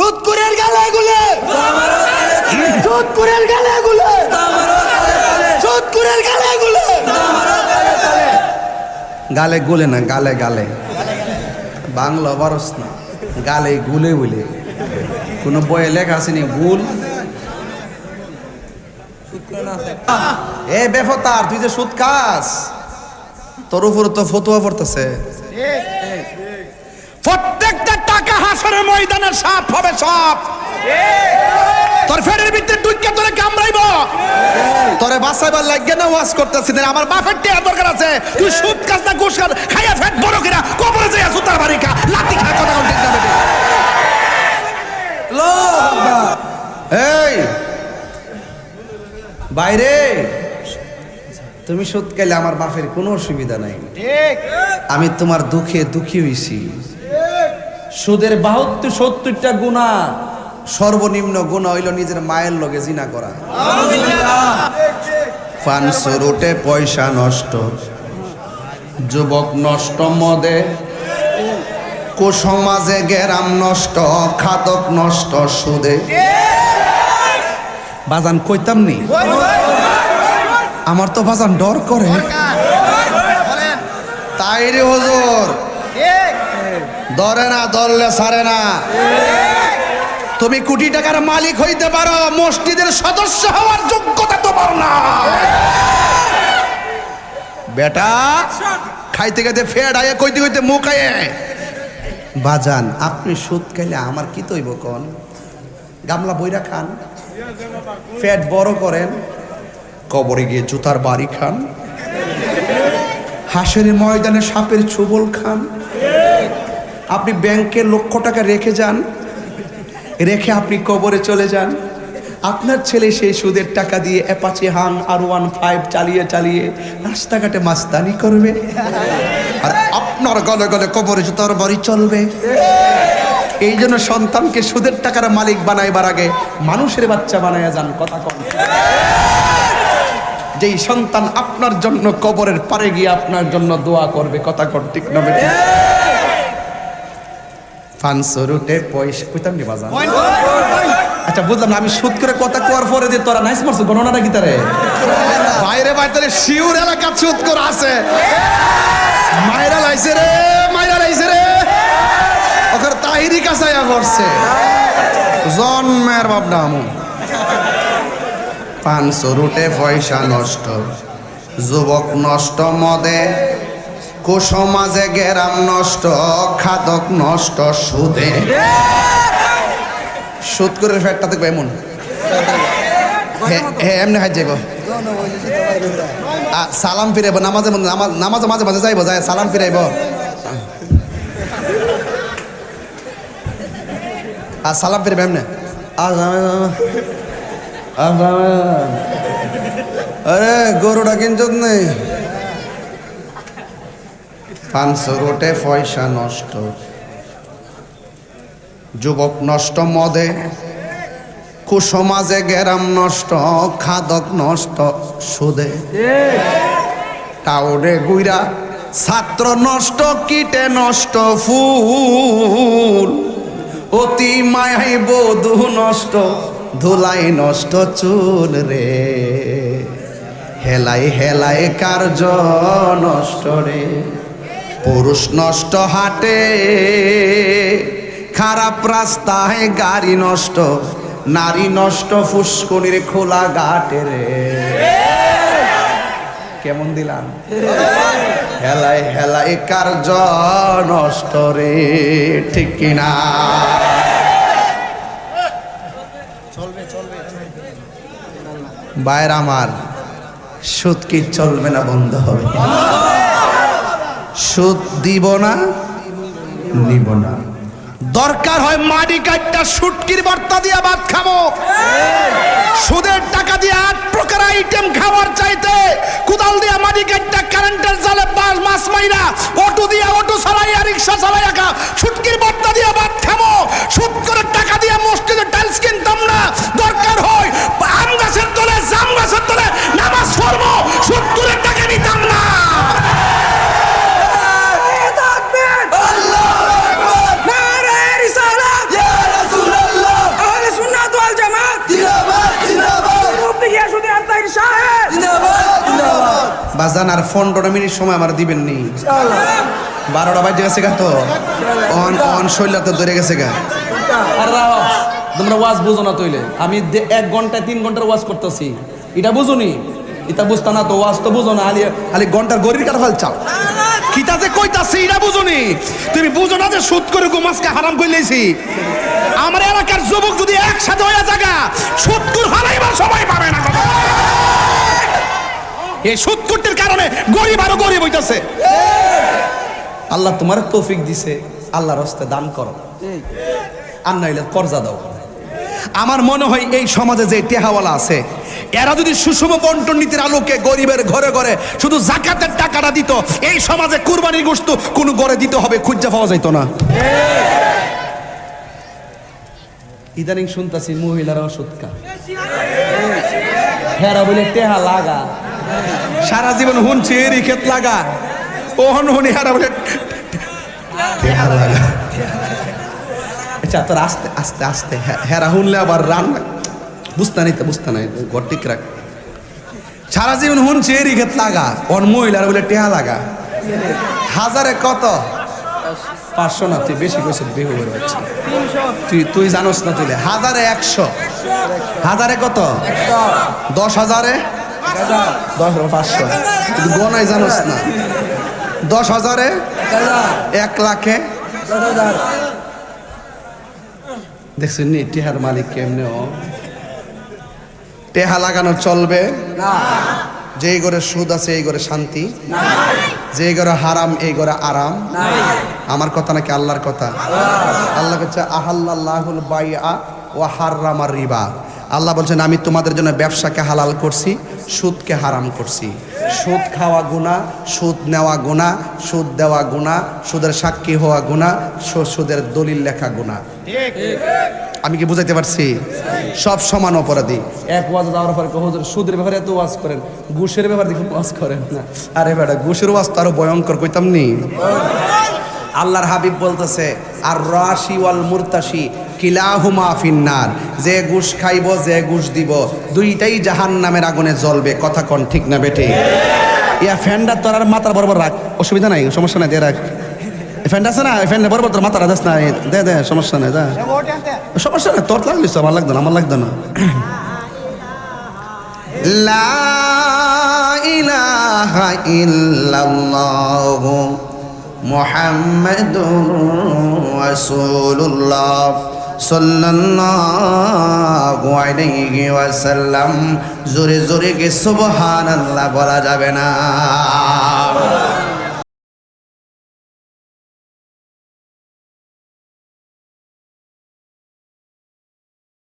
গালে গুলে গালে গুলে গালে গুলে গালে গুলে না, গালে গালে। বাংলা বারস না, গালে গুলে বলে। কোনো বইয়ে লেখা আসেনি ভুল? এ বেফতার, তুই যে সুদ খাস, তোর উপর তো ফতুয়া পড়তেছে। প্রত্যেকটা টাকা হাসরের ময়দানে সাপ হবে সাপ তোর ফেরের ভিতরে ডুইকে তোরে কামড়াইব। তোরে বাঁচাইবার লাগে না ওয়াজ করতেছি। না আমার বাপের টিয়া দরকার আছে। তুই সুদ কাজ না ঘুষ খাস খাইয়া ফেট বড় কিনা কবরে যাইয়া সুতার বাড়ি খা। লাতি খা কথা বলতে না বেটি। এই। বাইরে। তুমি সুদ খাইলে আমার বাপের কোনো অসুবিধা নাই। আমি তোমার দুঃখে দুঃখী হইছি। সুদের বাহাত্তর, সত্তরটা গুণা। সর্বনিম্ন গুণা হইল নিজের মায়ের লগে জিনা করা। রোটে পয়সা নষ্ট, যুবক নষ্ট মদে, কুসমাজে গেরাম নষ্ট খাতক নষ্ট সুদে। বাজান কইতাম নি? আমার তো বাজান ডর করে। তাই রে হুজুর ধরে না, ধরলে সারে না। তুমি কোটি টাকার মালিক হইতে পারো, মসজিদের সদস্য হওয়ার যোগ্যতা তোমার না। বেটা, খাইতে খাইতে ফেড আয়ে, কইতে কইতে মুখ আয়ে। বাজান, আপনি সুদ খাইলে আমার কি তৈব কন? গামলা বইরা খান ফ্যাট বড় করেন, কবরে গিয়ে জুতার বাড়ি খান, হাঁসের ময়দানে সাপের ছুবল খান আপনি ব্যাংকে লক্ষ টাকা রেখে যান, রেখে আপনি কবরে চলে যান। আপনার ছেলে সেই সুদের টাকা দিয়ে অ্যাপাচি হাং আর ওয়ান ফাইভ চালিয়ে চালিয়ে রাস্তাঘাটে মাস্তানি করবে। আর আপনার গলে গলে কবরে জুতার বাড়ি চলবে। এই জন্য সন্তানকে সুদের টাকার মালিক বানাইবার আগে মানুষের বাচ্চা বানাইয়া যান, কথা কম যেই সন্তান আপনার জন্য কবরের পারে গিয়ে আপনার জন্য দোয়া করবে, কথা কর ঠিক না? পাঁচশো রুটে পয়সা কইতাম নি বাজার আচ্ছা বুঝলাম আমি সুদ করে কথা কোয়ার পরে দিয়ে তোরা নাইস মারছো গণনাটা কি তারে? বাইরে বাইরে শিউর এলাকা সুদ করে আছে। মায়েরা লাইছে রে মায়েরা লাইছে রে। ওখানে তাহিরি কাছাইয়া করছে জন্মের বাবনা আমু। পাঁচশো রুটে পয়সা নষ্ট যুবক নষ্ট মদে কুসমাজে গেরাম নষ্ট খাদক নষ্ট সুদে। সুদ করে ফ্যাটটা দেখব এমন। হ্যাঁ এমনি হাই যাইব। সালাম ফিরাইব নামাজে নামাজ নামাজে মাঝে মাঝে যাইব যায় সালাম ফিরাইব। আর সালাম ফিরাইব এমনি। আরে গরুটা কিনছত নেই পাঁচশো রোটে পয়সা নষ্ট। যুবক নষ্ট মদে, কুসমাজে গেরাম নষ্ট, খাদক নষ্ট সুদে। টাউরে গুইরা ছাত্র নষ্ট, কীটে নষ্ট ফুল। অতি মায়াই বধু নষ্ট, ধুলাই নষ্ট চুল রে। হেলাই হেলাই কার্য নষ্ট রে। পুরুষ নষ্ট হাটে, খারাপ রাস্তায় গাড়ি নষ্ট, নারী নষ্ট ফুসকুনির খোলা ঘাটে রে। কেমন দিলাম? হেলাই হেলাই কার্য নষ্ট রে, ঠিক কিনা বাইর আমার সুদ কি চলবে না, বন্ধ হবে। সুদ দিব না, নিব না। দরকার হয় মাটি কাটটা সুটকির বর্তা দিয়ে ভাত খাব। সুদের টাকা দিয়ে আট প্রকার আইটেম খাবার চাইতে কুদাল দিয়ে মাটি কাটটা কারেন্টের জালে মাছ মাইরা, অটো দিয়ে অটো চালাইয়া রিক্সা চালাইয়া খা সুটকির বাজান আর পনেরোটা মিনিট সময় আমার দিবেন নি বারোটা বাজে গেছে গা তো। অন অন শৈলা তো ধরে গেছে গা। আর রাও, তোমরা ওয়াজ বুঝো না তৈলে। আমি এক ঘন্টায় তিন ঘণ্টার ওয়াজ করতেছি। এটা বুঝুনি? এটা বুঝতা না তো ওয়াজ তো বুঝো না আলিয়া খালি ঘণ্টার গরির কাটা ফেল চাও কিতা যে কইতাছি এটা বুঝুনি? তুমি বুঝো না যে সুদ করে গোমাসকে হারাম কইলেছি আমার এলাকার যুবক যদি একসাথে হয়ে জায়গা সুদ করে হারাইবার সময় পাবে না এই সুদ করতের কারণে গরিব আরও গরিব হইতাছে। আল্লাহ তোমার তৌফিক দিছে আল্লাহর হস্তে দান করো। আর নাইলে কর্জা দাও। আমার মনে হয় এই সমাজে যে টেহাওয়ালা আছে এরা যদি সুষম বন্টন নীতির আলোকে গরিবের ঘরে ঘরে শুধু জাকাতের টাকাটা দিত এই সমাজে কুরবানির গোস্ত কোনো ঘরে দিতে হবে খুঁজা পাওয়া যাইতো না। ইদানিং শুনতাছি মহিলারা খা হেরা বলে টেহা লাগা। সারা জীবন হুনছি এরই খেত লাগা। ওহন হুনি হারা বলে আচ্ছা তোর আস্তে আস্তে আস্তে হ্যাঁ- হেরা হুনলে আবার রান বুঝতে নাই তো বুঝতে নাই ঘর ঠিক রাখ। সারা জীবন হুনছি এরই ক্ষেত লাগা অন মহিলার বলে টেহা লাগা। হাজারে কত? পাঁচশো না তুই বেশি কইছিস বেহু বের হচ্ছে তুই তুই জানোস না তুই হাজারে একশো। হাজারে কত? দশ হাজারে? দশ হাজারে এক লাখে। দেখছেন টেহার মালিক কেমনে ও? টেহা লাগানো চলবে। যেই ঘরে সুদ আছে, এই ঘরে শান্তি। যেই ঘরে হারাম, এই ঘরে আরাম। আমার কথা নাকি আল্লাহর কথা? আল্লাহ বলছে আহাল্লাহুল বাইআ ও হাররামার রিবা। আল্লাহ বলছেন আমি তোমাদের জন্য ব্যবসাকে হালাল করছি সুদকে হারাম করছি। সুদ খাওয়া গুণা সুদ নেওয়া গুণা সুদ দেওয়া গুণা সুদের সাক্ষী হওয়া গুণা সুদের দলিল লেখা গুণা আমি কি বুঝাইতে পারছি? সব সমান অপরাধী। এক ওয়াজ যাওয়ার পরে কহ সুদের ব্যাপারে এত ওয়াজ করেন ঘুষের ব্যাপারে দেখুন ওয়াজ করেন না। আরে বেটা ঘুষের ওয়াজ তো আরও ভয়ঙ্কর কইতাম নি? আল্লাহর হাবিব বলতেছে আর রাশি ওয়াল মুরতাশি কিলাহুমা ফিন্নার। যে ঘুষ খাইব, যে ঘুষ দিব, দুইটাই জাহান নামের আগুনে জ্বলবে। কথা কন ঠিক না বেটে ইয়া ফ্যানটা তোর আর মাথার বরাবর রাখ। অসুবিধা নাই, সমস্যা নাই দিয়ে রাখ। ফ্যানটা আছে না? ফ্যান বরাবর তোর মাথা রাখাস না দে দে, সমস্যা নাই দা সমস্যা নাই, তোর লাগলিস আমার লাগতো না, আমার লাগতো না। লা ইলাহা ইল্লাল্লাহ সাল্লাল্লাহু আলাইহি ওয়াসাল্লাম। জোরে জোরে কে সুবহানাল্লাহ বলা যাবে না।